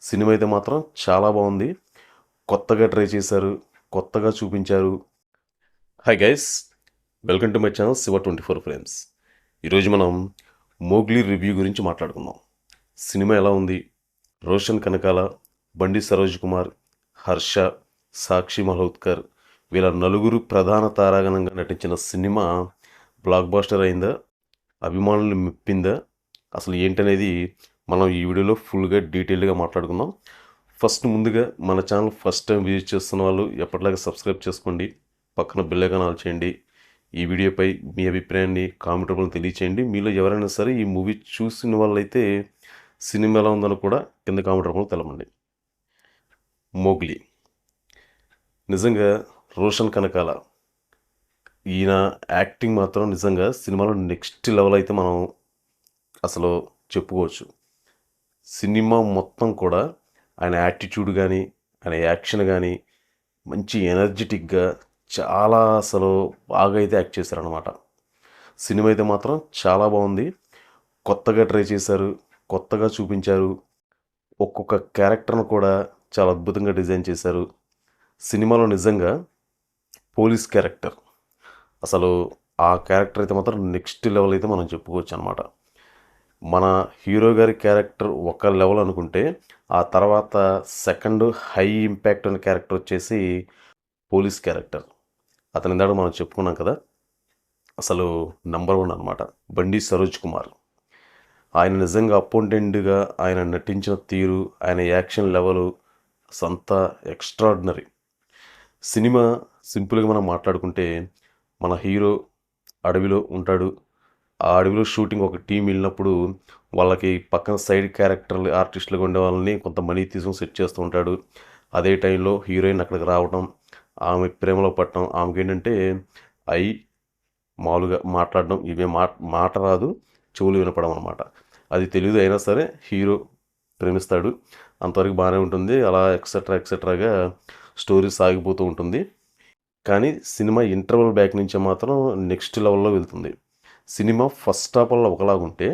Cinema అయితే మాత్రం చాలా బాగుంది. కొత్తగా ట్రై చేశారు కొత్తగా చూపించారు. Hi guys welcome to my channel Shiva twenty four frames ఈరోజు మనం మోగ్లీ రివ్యూ గురించి మాట్లాడుకుందాం. సినిమా ఎలా ఉంది? రోషన్ కనకాల బండి సరోజ్ కుమార్ హర్ష సాక్షి మల్హోత్కర్ వీళ్ళ నలుగురు ప్రధాన తారాగణంగా నటించిన సినిమా బ్లాక్ బాస్టర్ అయిందా? అభిమానులు మెప్పిందా? అసలు ఏంటనేది మనం ఈ వీడియోలో ఫుల్గా డీటెయిల్గా మాట్లాడుకుందాం. ఫస్ట్ ముందుగా మన ఛానల్ ఫస్ట్ టైం విజిట్ చేస్తున్న వాళ్ళు ఎప్పటిలాగా సబ్స్క్రైబ్ చేసుకోండి. పక్కన బెల్ ఆల్ చేయండి. ఈ వీడియోపై మీ అభిప్రాయాన్ని కామెంట్ రూపంలో తెలియచేయండి. మీలో ఎవరైనా సరే ఈ మూవీ చూసిన వాళ్ళైతే సినిమా ఎలా ఉందని కూడా కింద కామెంట్ రూపంలో తెలపండి. మోగ్లీ. నిజంగా రోషన్ కనకాల. ఈయన యాక్టింగ్ మాత్రం నిజంగా సినిమాలో నెక్స్ట్ లెవెల్ అయితే మనం అసలు చెప్పుకోవచ్చు. సినిమా మొత్తం కూడా ఆయన యాటిట్యూడ్ కానీ ఆయన యాక్షన్ కానీ మంచి ఎనర్జెటిక్గా చాలా అసలు బాగా అయితే యాక్ట్ చేశారనమాట సినిమా అయితే మాత్రం చాలా బాగుంది. కొత్తగా ట్రై చేశారు కొత్తగా చూపించారు. ఒక్కొక్క క్యారెక్టర్ను కూడా చాలా అద్భుతంగా డిజైన్ చేశారు. సినిమాలో నిజంగా పోలీస్ క్యారెక్టర్. అసలు ఆ క్యారెక్టర్ అయితే మాత్రం నెక్స్ట్ లెవెల్ అయితే మనం చెప్పుకోవచ్చు అనమాట మన హీరో గారి క్యారెక్టర్ ఒక లెవెల్ అనుకుంటే ఆ తర్వాత సెకండ్ హై ఇంపాక్ట్ ఉన్న క్యారెక్టర్ వచ్చేసి పోలీస్ క్యారెక్టర్. అతని ఇందాక మనం చెప్పుకున్నాం కదా అసలు నంబర్ వన్ అనమాట బండి సరోజ్ కుమార్. ఆయన నిజంగా అపోంటెంట్గా ఆయన నటించిన తీరు ఆయన యాక్షన్ లెవెల్ అంతా ఎక్స్ట్రాడినరీ. సినిమా సింపుల్గా మనం మాట్లాడుకుంటే మన హీరో అడవిలో ఉంటాడు ఆ అడవిలో షూటింగ్ ఒక టీం వెళ్ళినప్పుడు వాళ్ళకి పక్కన సైడ్ క్యారెక్టర్లు ఆర్టిస్టులుగా ఉండే వాళ్ళని కొంత మనీ తీసుకొని సెట్ చేస్తూ ఉంటాడు. అదే టైంలో హీరోయిన్ అక్కడికి రావడం ఆమె ప్రేమలో పట్టడం ఆమెకి ఏంటంటే ఐ మామూలుగా మాట్లాడడం ఇవే మాట మాట రాదు చెవులు వినపడం అనమాట అది తెలియదు అయినా సరే హీరో ప్రేమిస్తాడు. అంతవరకు బాగానే ఉంటుంది. అలా ఎక్సెట్రా ఎక్సెట్రాగా స్టోరీ సాగిపోతూ ఉంటుంది. కానీ సినిమా ఇంటర్వల్ బ్యాక్ నుంచి మాత్రం నెక్స్ట్ లెవెల్లో వెళ్తుంది. సినిమా ఫస్ట్ హాఫ్ వల్ల ఒకలాగుంటే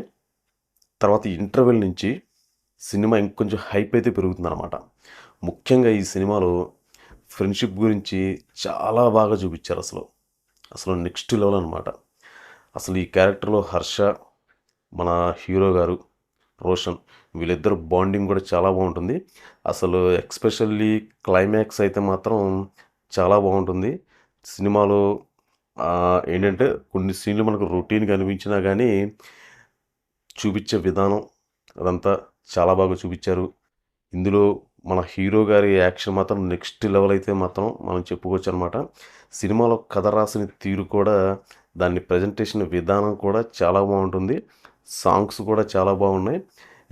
తర్వాత ఇంటర్వెల్ నుంచి సినిమా ఇంకొంచెం హైప్ అయితే పెరుగుతుంది అనమాట ముఖ్యంగా ఈ సినిమాలో ఫ్రెండ్షిప్ గురించి చాలా బాగా చూపించారు అసలు. అసలు నెక్స్ట్ లెవెల్ అనమాట అసలు ఈ క్యారెక్టర్లో హర్ష మన హీరో గారు రోషన్ వీళ్ళిద్దరు బాండింగ్ కూడా చాలా బాగుంటుంది. అసలు ఎక్స్పెషల్లీ క్లైమాక్స్ అయితే మాత్రం చాలా బాగుంటుంది. సినిమాలో ఏంటంటే కొన్ని సీన్లు మనకు రొటీన్గా అనిపించినా కానీ చూపించే విధానం అదంతా చాలా బాగా చూపించారు. ఇందులో మన హీరో గారి యాక్షన్ మాత్రం నెక్స్ట్ లెవెల్ అయితే మాత్రం మనం చెప్పుకోవచ్చు అనమాట సినిమాలో కథ రాసిన తీరు కూడా దాన్ని ప్రజెంటేషన్ విధానం కూడా చాలా బాగుంటుంది. సాంగ్స్ కూడా చాలా బాగున్నాయి.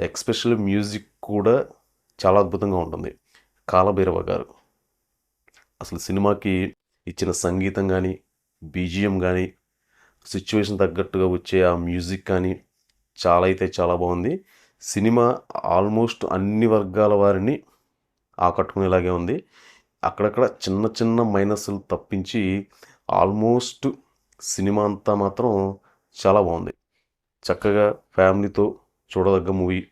ఎక్స్పెషల్ మ్యూజిక్ కూడా చాలా అద్భుతంగా ఉంటుంది. కాలభైరవ గారు. అసలు సినిమాకి ఇచ్చిన సంగీతం కానీ బీజిఎం కానీ సిచ్యువేషన్ తగ్గట్టుగా వచ్చే ఆ మ్యూజిక్ కానీ చాలా అయితే చాలా బాగుంది. సినిమా ఆల్మోస్ట్ అన్ని వర్గాల వారిని ఆకట్టుకునేలాగే ఉంది. అక్కడక్కడ చిన్న చిన్న మైనస్లు తప్పించి ఆల్మోస్ట్ సినిమా అంతా మాత్రం చాలా బాగుంది. చక్కగా ఫ్యామిలీతో చూడదగ్గ మూవీ.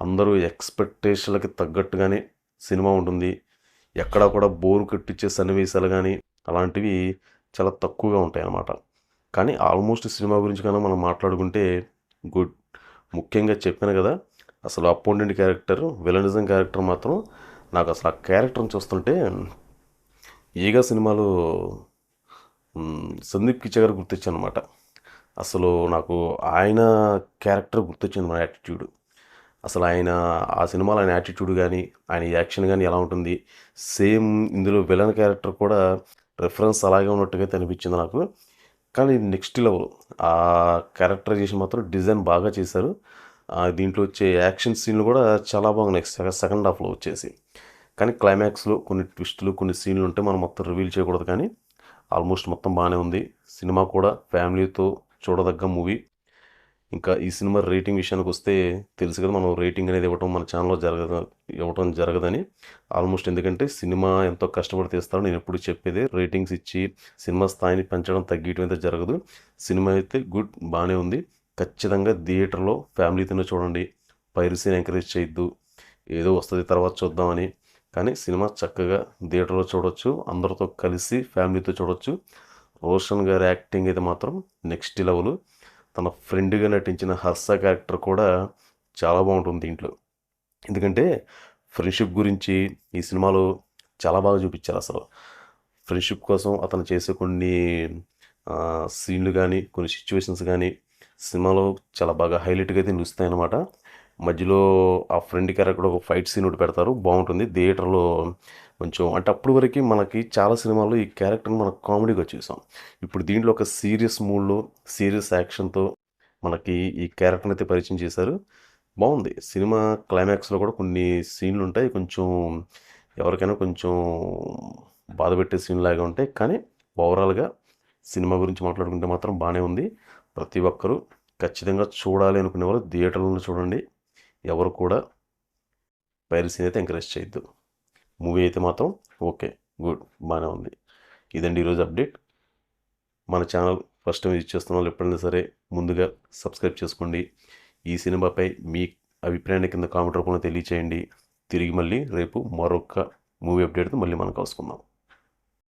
అందరూ ఎక్స్పెక్టేషన్లకి తగ్గట్టుగానే సినిమా ఉంటుంది. ఎక్కడా కూడా బోరు కట్టించే సన్నివేశాలు కానీ అలాంటివి చాలా తక్కువగా ఉంటాయి అన్నమాట కానీ ఆల్మోస్ట్ సినిమా గురించి కన్నా మనం మాట్లాడుకుంటే గుడ్. ముఖ్యంగా చెప్పాను కదా అసలు అపోనెంట్ క్యారెక్టర్ విలనిజం క్యారెక్టర్ మాత్రం నాకు అసలు ఆ క్యారెక్టర్ని చూస్తుంటే ఈగా సినిమాలో సందీప్ కిచ్చ గారు గుర్తొచ్చానమాట అసలు నాకు ఆయన క్యారెక్టర్ గుర్తొచ్చింది మన యాటిట్యూడ్. అసలు ఆయన ఆ సినిమాలో ఆయన యాటిట్యూడ్ కానీ ఆయన యాక్షన్ కానీ ఎలా ఉంటుంది? సేమ్ ఇందులో విలన్ క్యారెక్టర్ కూడా రిఫరెన్స్ అలాగే ఉన్నట్టుగా అనిపించింది నాకు. కానీ నెక్స్ట్ లెవెల్ ఆ క్యారెక్టరైజేషన్ మాత్రం డిజైన్ బాగా చేశారు. దీంట్లో వచ్చే యాక్షన్ సీన్లు కూడా చాలా బాగున్నాయి. సెకండ్ హాఫ్లో వచ్చేసి. కానీ క్లైమాక్స్లో కొన్ని ట్విస్టులు కొన్ని సీన్లు ఉంటే మనం మొత్తం రివీల్ చేయకూడదు కానీ ఆల్మోస్ట్ మొత్తం బాగానే ఉంది. సినిమా కూడా ఫ్యామిలీతో చూడదగ్గ మూవీ ఇంకా ఈ సినిమా రేటింగ్ విషయానికి వస్తే తెలుసు కదా మనం రేటింగ్ అనేది ఇవ్వటం మన ఛానల్లో జరగదు ఇవ్వటం జరగదని. ఆల్మోస్ట్ ఎందుకంటే సినిమా ఎంతో కష్టపడి తీస్తారో. నేను ఎప్పుడు చెప్పేది రేటింగ్స్ ఇచ్చి సినిమా స్థాయిని పెంచడం తగ్గించడం అయితే జరగదు. సినిమా అయితే గుడ్ బాగానే ఉంది. ఖచ్చితంగా థియేటర్లో ఫ్యామిలీతోనే చూడండి. పైరసీని ఎంకరేజ్ చేయొద్దు. ఏదో వస్తుంది తర్వాత చూద్దామని. కానీ సినిమా చక్కగా థియేటర్లో చూడొచ్చు. అందరితో కలిసి ఫ్యామిలీతో చూడొచ్చు. రోషన్ గారి యాక్టింగ్ అయితే మాత్రం నెక్స్ట్ లెవెల్ తన ఫ్రెండ్గా నటించిన హర్ష క్యారెక్టర్ కూడా చాలా బాగుంటుంది దీంట్లో. ఎందుకంటే ఫ్రెండ్షిప్ గురించి ఈ సినిమాలో చాలా బాగా చూపించారు అసలు. ఫ్రెండ్షిప్ కోసం అతను చేసే కొన్ని సీన్లు కానీ కొన్ని సిచ్యువేషన్స్ కానీ సినిమాలో చాలా బాగా హైలైట్గా అయితే నిలుస్తాయి అన్నమాట మధ్యలో ఆ ఫ్రెండ్ క్యారెక్టర్ ఒక ఫైట్ సీన్ ఒకటి పెడతారు. బాగుంటుంది. థియేటర్లో కొంచెం అంటే అప్పటి వరకు మనకి చాలా సినిమాల్లో ఈ క్యారెక్టర్ని మనం కామెడీగా చూసాం ఇప్పుడు దీంట్లో ఒక సీరియస్ మూడ్లో సీరియస్ యాక్షన్తో మనకి ఈ క్యారెక్టర్ని అయితే పరిచయం చేశారు. బాగుంది. సినిమా క్లైమాక్స్లో కూడా కొన్ని సీన్లు ఉంటాయి. కొంచెం ఎవరికైనా కొంచెం బాధ పెట్టే సీన్ లాగా ఉంటాయి. కానీ ఓవరాల్గా సినిమా గురించి మాట్లాడుకుంటే మాత్రం బాగానే ఉంది. ప్రతి ఒక్కరూ ఖచ్చితంగా చూడాలి అనుకునే వాళ్ళు థియేటర్లో చూడండి. ఎవరు కూడా పైరసీని అయితే ఎంకరేజ్ చేయొద్దు. మూవీ అయితే మాత్రం ఓకే గుడ్ బాగానే ఉంది. ఇదండి ఈరోజు అప్డేట్ మన ఛానల్ ఫస్ట్ టైం యూజ్ చేస్తున్న వాళ్ళు ఎప్పుడైనా సరే ముందుగా సబ్స్క్రైబ్ చేసుకోండి. ఈ సినిమాపై మీ అభిప్రాయాన్ని కింద కామెంట్ రూపంలో తెలియచేయండి. తిరిగి మళ్ళీ రేపు మరొక మూవీ అప్డేట్తో మళ్ళీ మనం కలుసుకుందాం.